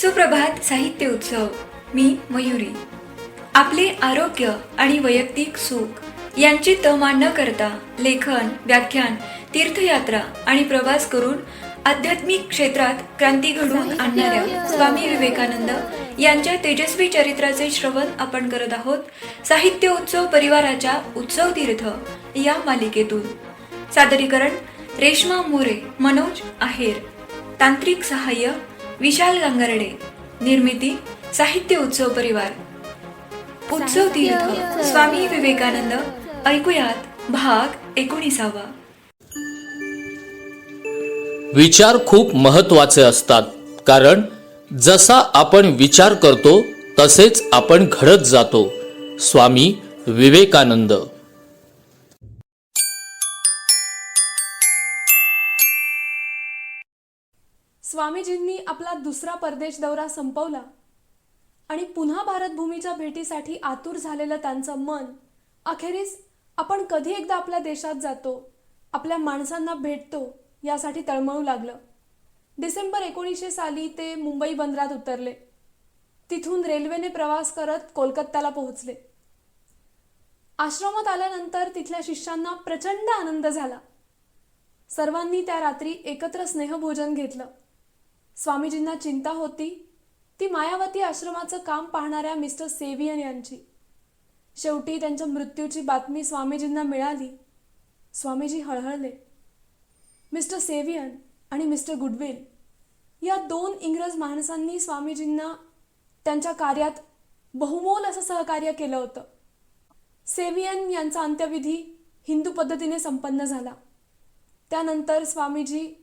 सुप्रभात साहित्य उत्सव मी मयुरी. आपले आरोग्य आणि वैयक्तिक सुख यांची तमा न करता लेखन व्याख्यान तीर्थयात्रा आणि प्रवास करून आध्यात्मिक क्षेत्रात क्रांती घडवून आणणाऱ्या स्वामी विवेकानंद यांच्या तेजस्वी चरित्राचे श्रवण आपण करत आहोत साहित्य उत्सव परिवाराच्या उत्सव तीर्थ या मालिकेतून. सादरीकरण रेश्मा मोरे मनोज आहेर. तांत्रिक सहाय्य विशाल गांगर्डे. निर्मिती साहित्य उत्सव परिवार. उत्सव तीर्थ. स्वामी विवेकानंद. ऐकूयात भाग एकोणीसावा. विचार खूप महत्त्वाचे असतात. कारण जसा आपण विचार करतो तसेच आपण घडत जातो. स्वामी विवेकानंद. स्वामीजींनी आपला दुसरा परदेश दौरा संपवला आणि पुन्हा भारतभूमीच्या भेटीसाठी आतुर झालेलं त्यांचं मन अखेरीस आपण कधी एकदा आपल्या देशात जातो आपल्या माणसांना भेटतो यासाठी तळमळू लागलं. डिसेंबर एकोणीसशे साली ते मुंबई बंदरात उतरले. तिथून रेल्वेने प्रवास करत कोलकात्याला पोहोचले. आश्रमात आल्यानंतर तिथल्या शिष्यांना प्रचंड आनंद झाला. सर्वांनी त्या रात्री एकत्र स्नेहभोजन घेतलं. स्वामीजींना चिंता होती. ती मायावती आश्रमाचं काम पाहणाऱ्या मिस्टर सेवियन यांची. शेवटी त्यांच्या मृत्यूची बातमी स्वामीजींना मिळाली. स्वामीजी हळहळले. मिस्टर सेवियन आणि मिस्टर गुडविल या दोन इंग्रज माणसांनी स्वामीजींना त्यांच्या कार्यात बहुमोल असं सहकार्य केलं होतं. सेवियन यांचा अंत्यविधी हिंदू पद्धतीने संपन्न झाला. त्यानंतर स्वामीजी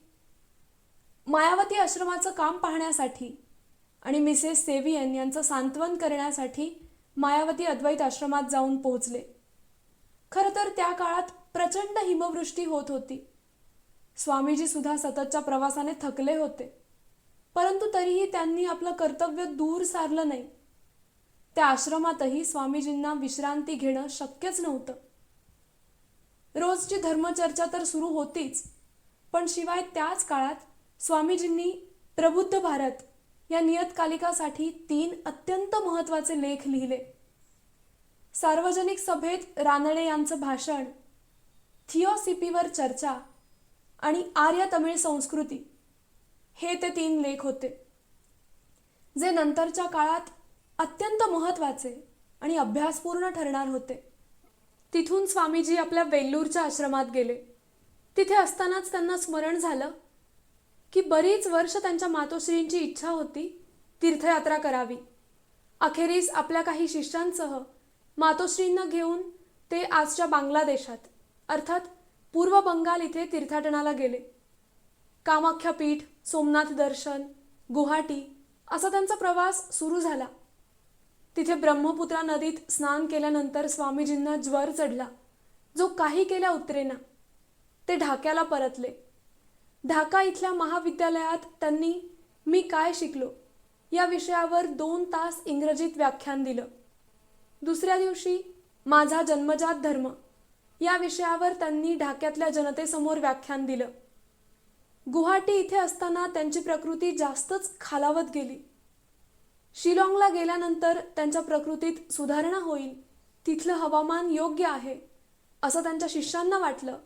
मायावती आश्रमाचं काम पाहण्यासाठी आणि मिसेस सेवियन यांचं सांत्वन करण्यासाठी मायावती अद्वैत आश्रमात जाऊन पोहोचले. खरं तर त्या काळात प्रचंड हिमवृष्टी होत होती. स्वामीजी सुद्धा सततच्या प्रवासाने थकले होते. परंतु तरीही त्यांनी आपलं कर्तव्य दूर सारलं नाही. त्या आश्रमातही स्वामीजींना विश्रांती घेणं शक्यच नव्हतं. रोजची धर्मचर्चा तर सुरू होतीच पण शिवाय त्याच काळात स्वामीजींनी प्रबुद्ध भारत या नियतकालिकासाठी तीन अत्यंत महत्त्वाचे लेख लिहिले. सार्वजनिक सभेत रानडे यांचं भाषण थिओसिपीवर चर्चा आणि आर्य तमिळ संस्कृती हे ते तीन लेख होते जे नंतरच्या काळात अत्यंत महत्त्वाचे आणि अभ्यासपूर्ण ठरणार होते. तिथून स्वामीजी आपल्या वेल्लूरच्या आश्रमात गेले. तिथे असतानाच त्यांना स्मरण झालं की बरीच वर्ष त्यांच्या मातोश्रींची इच्छा होती तीर्थयात्रा करावी. अखेरीस आपल्या काही शिष्यांसह मातोश्रींना घेऊन ते आजच्या बांगलादेशात अर्थात पूर्व बंगाल इथे तीर्थाटनाला गेले. कामाख्या पीठ सोमनाथ दर्शन गुवाहाटी असा त्यांचा प्रवास सुरू झाला. तिथे ब्रह्मपुत्रा नदीत स्नान केल्यानंतर स्वामीजींना ज्वर चढला जो काही केल्या उतरेना ते ढाक्याला परतले. ढाका इथल्या महाविद्यालयात त्यांनी मी काय शिकलो? या विषयावर दोन तास इंग्रजीत व्याख्यान दिलं. दुसऱ्या दिवशी माझा जन्मजात धर्म. या विषयावर त्यांनी ढाक्यातल्या जनतेसमोर व्याख्यान दिलं. गुवाहाटी इथे असताना त्यांची प्रकृती जास्तच खालावत गेली. शिलाँगला गेल्यानंतर त्यांच्या प्रकृतीत सुधारणा होईल तिथलं हवामान योग्य आहे असं त्यांच्या शिष्यांना वाटलं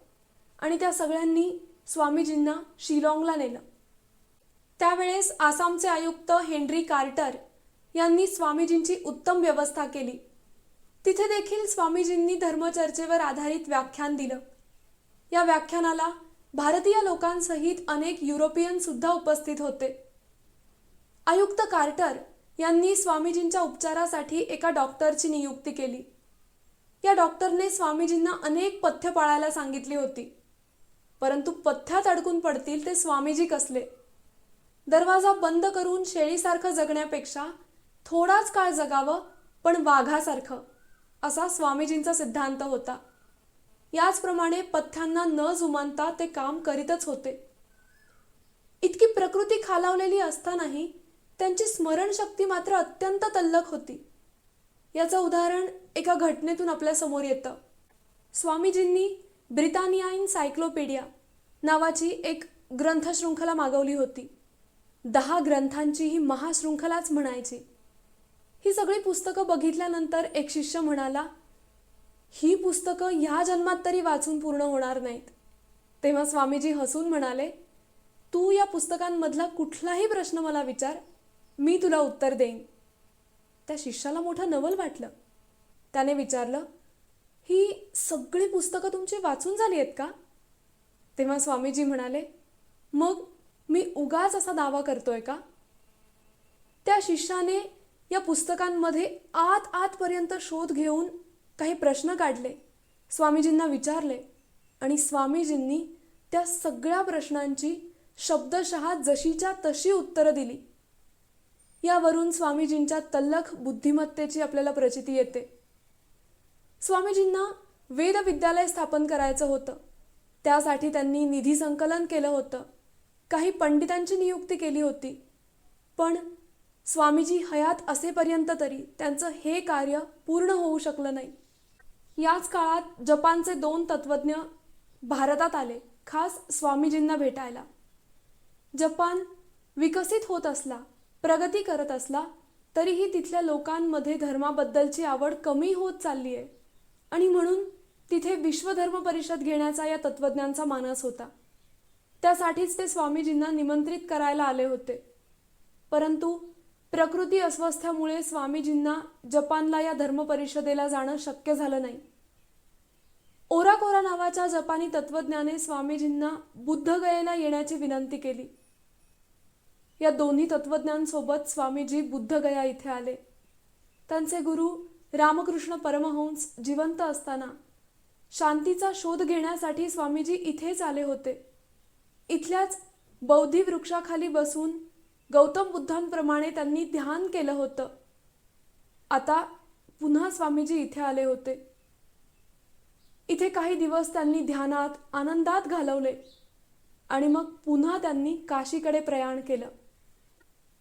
आणि त्या सगळ्यांनी स्वामीजींना शिलाँगला नेलं. त्यावेळेस आसामचे आयुक्त हेनरी कार्टर यांनी स्वामीजींची उत्तम व्यवस्था केली. तिथे देखील स्वामीजींनी धर्मचर्चेवर आधारित व्याख्यान दिलं. या व्याख्यानाला भारतीय लोकांसहित अनेक युरोपियन सुद्धा उपस्थित होते. आयुक्त कार्टर यांनी स्वामीजींच्या उपचारासाठी एका डॉक्टरची नियुक्ती केली. या डॉक्टरने स्वामीजींना अनेक पथ्य पाळायला सांगितली होती. परंतु पथ्यात अडकून पडतील ते स्वामीजी कसले? दरवाजा बंद करून शेळीसारखं जगण्यापेक्षा थोडाच काळ जगावं पण वाघासारखं असा स्वामीजींचा सिद्धांत होता. याचप्रमाणे पथ्यांना न जुमानता ते काम करीतच होते. इतकी प्रकृती खालावलेली असतानाही त्यांची स्मरणशक्ती मात्र अत्यंत तल्लख होती. याचं उदाहरण एका घटनेतून आपल्यासमोर येतं. स्वामीजींनी ब्रिटानिया इन नावाची एक ग्रंथशृंखला मागवली होती. दहा ग्रंथांची ही महाशृंखलाच म्हणायची. ही सगळी पुस्तकं बघितल्यानंतर एक शिष्य म्हणाला ही पुस्तकं ह्या जन्मात तरी वाचून पूर्ण होणार नाहीत. तेव्हा स्वामीजी हसून म्हणाले तू या पुस्तकांमधला कुठलाही प्रश्न मला विचार मी तुला उत्तर देईन. त्या शिष्याला मोठं नवल वाटलं. त्याने विचारलं ही सगळी पुस्तकं तुमची वाचून झाली आहेत का? तेव्हा स्वामीजी म्हणाले मग मी उगाच असा दावा करतोय का? त्या शिष्याने या पुस्तकांमध्ये आत आतपर्यंत शोध घेऊन काही प्रश्न काढले. स्वामीजींना विचारले आणि स्वामीजींनी त्या सगळ्या प्रश्नांची शब्दशः जशीच्या तशी उत्तरं दिली. यावरून स्वामीजींच्या तल्लख बुद्धिमत्तेची आपल्याला प्रचिती येते. स्वामीजींना वेद विद्यालय स्थापन करायचं होतं. त्यासाठी त्यांनी निधी संकलन केलं होतं. काही पंडितांची नियुक्ती केली होती. पण स्वामीजी हयात असेपर्यंत तरी त्यांचं हे कार्य पूर्ण होऊ शकलं नाही. याच काळात जपानचे दोन तत्वज्ञ भारतात आले खास स्वामीजींना भेटायला. जपान विकसित होत असला प्रगती करत असला तरीही तिथल्या लोकांमध्ये धर्माबद्दलची आवड कमी होत चालली आहे आणि म्हणून तिथे विश्वधर्म परिषद घेण्याचा या तत्वज्ञांचा मानस होता. त्यासाठीच ते स्वामीजींना निमंत्रित करायला आले होते. परंतु प्रकृती अस्वस्थ्यामुळे स्वामीजींना जपानला या धर्म परिषदेला जाणं शक्य झालं नाही. ओराकोरा नावाच्या जपानी तत्वज्ञाने स्वामीजींना बुद्धगयेला येण्याची विनंती केली. या दोन्ही तत्वज्ञांसोबत स्वामीजी बुद्धगया इथे आले. त्यांचे गुरु रामकृष्ण परमहंस जिवंत असताना शांतीचा शोध घेण्यासाठी स्वामीजी इथेच आले होते. इथल्याच बौद्धी वृक्षाखाली बसून गौतम बुद्धांप्रमाणे त्यांनी ध्यान केलं होतं. आता पुन्हा स्वामीजी इथे आले होते. इथे काही दिवस त्यांनी ध्यानात आनंदात घालवले आणि मग पुन्हा त्यांनी काशीकडे प्रयाण केलं.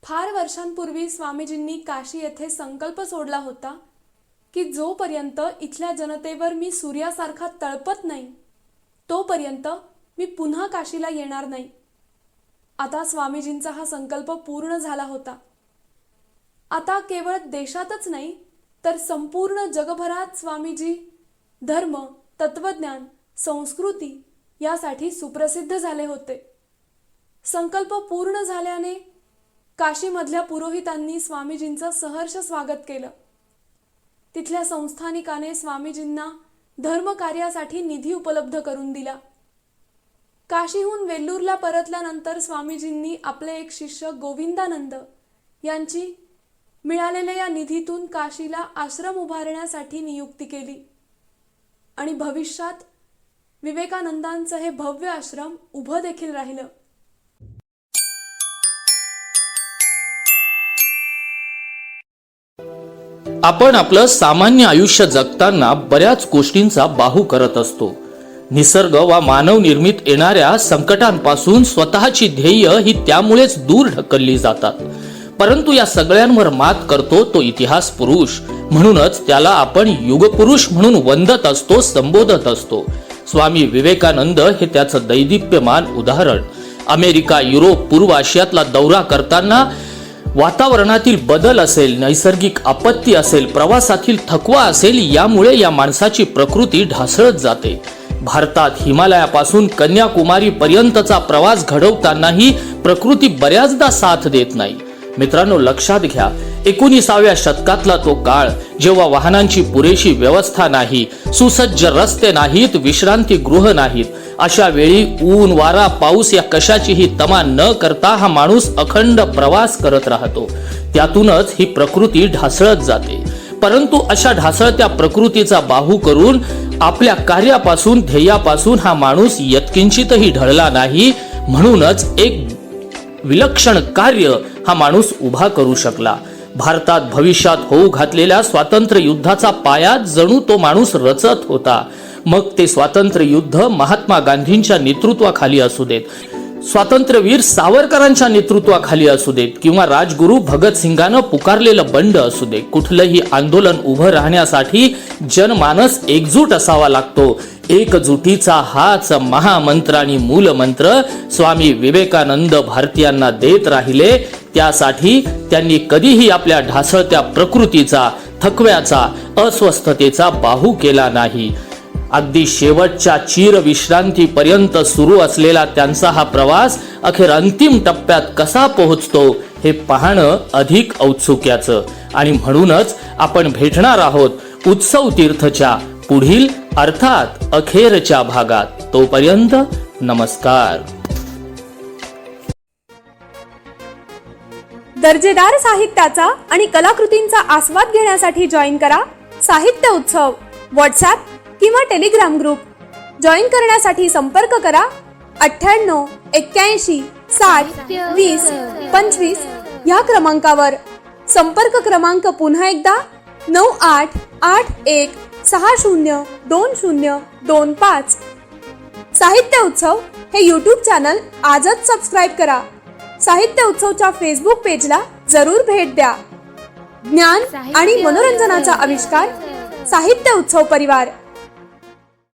फार वर्षांपूर्वी स्वामीजींनी काशी येथे संकल्प सोडला होता. की जोपर्यंत इथल्या जनतेवर मी सूर्यासारखा तळपत नाही तोपर्यंत मी पुन्हा काशीला येणार नाही. आता स्वामीजींचा हा संकल्प पूर्ण झाला होता. आता केवळ देशातच नाही तर संपूर्ण जगभरात स्वामीजी धर्म तत्वज्ञान संस्कृती यासाठी सुप्रसिद्ध झाले होते. संकल्प पूर्ण झाल्याने काशीमधल्या पुरोहितांनी स्वामीजींचं सहर्ष स्वागत केलं. तिथल्या संस्थानिकाने स्वामीजींना धर्मकार्यासाठी निधी उपलब्ध करून दिला. काशीहून वेल्लूरला परतल्यानंतर स्वामीजींनी आपले एक शिष्य गोविंदानंद यांची मिळालेल्या या निधीतून काशीला आश्रम उभारण्यासाठी नियुक्ती केली. आणि भविष्यात विवेकानंदांचं हे भव्य आश्रम उभं देखील राहिलं. आपण आपलं सामान्य आयुष्य जगताना बऱ्याच गोष्टींचा बाहू करत असतो. निसर्ग वा मानव निर्मित येणाऱ्या संकटांपासून स्वतःची ध्येय ही त्यामुळेच दूर ढकलली जातात. परंतु या सगळ्यांवर मात करतो तो इतिहास पुरुष. म्हणूनच त्याला आपण युगपुरुष म्हणून वंदत असतो संबोधत असतो. स्वामी विवेकानंद हे त्याचं दैदिप्यमान उदाहरण. अमेरिका युरोप पूर्व आशियातला दौरा करताना वातावरणातील बदल असेल नैसर्गिक आपत्ती असेल प्रवासातील थकवा असेल यामुळे या माणसाची प्रकृती ढासळत जाते. भारतात हिमालयापासून कन्याकुमारी पर्यंतचा प्रवास घडवतानाही प्रकृती बऱ्याचदा साथ देत नाही. मित्रांनो लक्षात घ्या एकोणीसाव्या शतकातला तो काळ जेव्हा वाहनांची पुरेशी व्यवस्था नाही सुसज्ज रस्ते नाहीत विश्रांती गृह नाहीत अशा वेळी ऊन वारा पाऊस या कशाचीही तमा न करता हा माणूस अखंड प्रवास करत राहतो. त्यातूनच ही प्रकृती ढासळत जाते. परंतु अशा ढासळत्या प्रकृतीचा बाहू करून आपल्या कार्यापासून ध्येयापासून हा माणूस यत्किंचितही ढळला नाही म्हणूनच एक विलक्षण कार्य हा माणूस उभा करू शकला. भारतात भविष्यात होऊ घातलेल्या स्वातंत्र्य युद्धाचा पाया जणू तो माणूस रचत होता. मग ते स्वातंत्र्य युद्ध महात्मा गांधींच्या नेतृत्वाखाली असू देत. स्वातंत्र्यवीर सावरकरांच्या नेतृत्वाखाली असू देत किंवा राजगुरू भगतसिंगानं पुकारलेलं बंड असू दे कुठलंही आंदोलन उभं राहण्यासाठी जनमानस एकजूट असावा लागतो. एकजुटीचा हाच महामंत्र आणि मूलमंत्र स्वामी विवेकानंद भारतीयांना देत राहिले. त्यासाठी त्यांनी कधीही आपल्या ढासळत्या प्रकृतीचा थकव्याचा अस्वस्थतेचा बाहू केला नाही. अगदी शेवटच्या चीर विश्रांतीपर्यंत सुरू असलेला त्यांचा हा प्रवास अखेर अंतिम टप्प्यात कसा पोहोचतो हे पाहणं अधिक औत्सुक्याचं. आणि म्हणूनच आपण भेटणार आहोत उत्सव तीर्थच्या पुढील अर्थात अखेरच्या भागात. तोपर्यंत नमस्कार. दर्जेदार साहित्याचा आणि कलाकृतींचा आस्वाद घेण्यासाठी जॉईन करा साहित्य उत्सव. व्हॉट्सॲप किंवा टेलिग्राम ग्रुप जॉईन करण्यासाठी संपर्क करा अठ्ठ्याण्णव एक्क्याऐंशी साठ वीस पंचवीस ह्या क्रमांकावर. संपर्क क्रमांक पुन्हा एकदा नऊ आठ आठ एक सहा शून्य दोन शून्य दोन पाच. साहित्य उत्सव हे यूट्यूब चॅनल आजच सबस्क्राईब करा. साहित्य उत्सवच्या फेसबुक पेजला जरूर भेट द्या. ज्ञान आणि मनोरंजनाचा आविष्कार साहित्य उत्सव परिवार.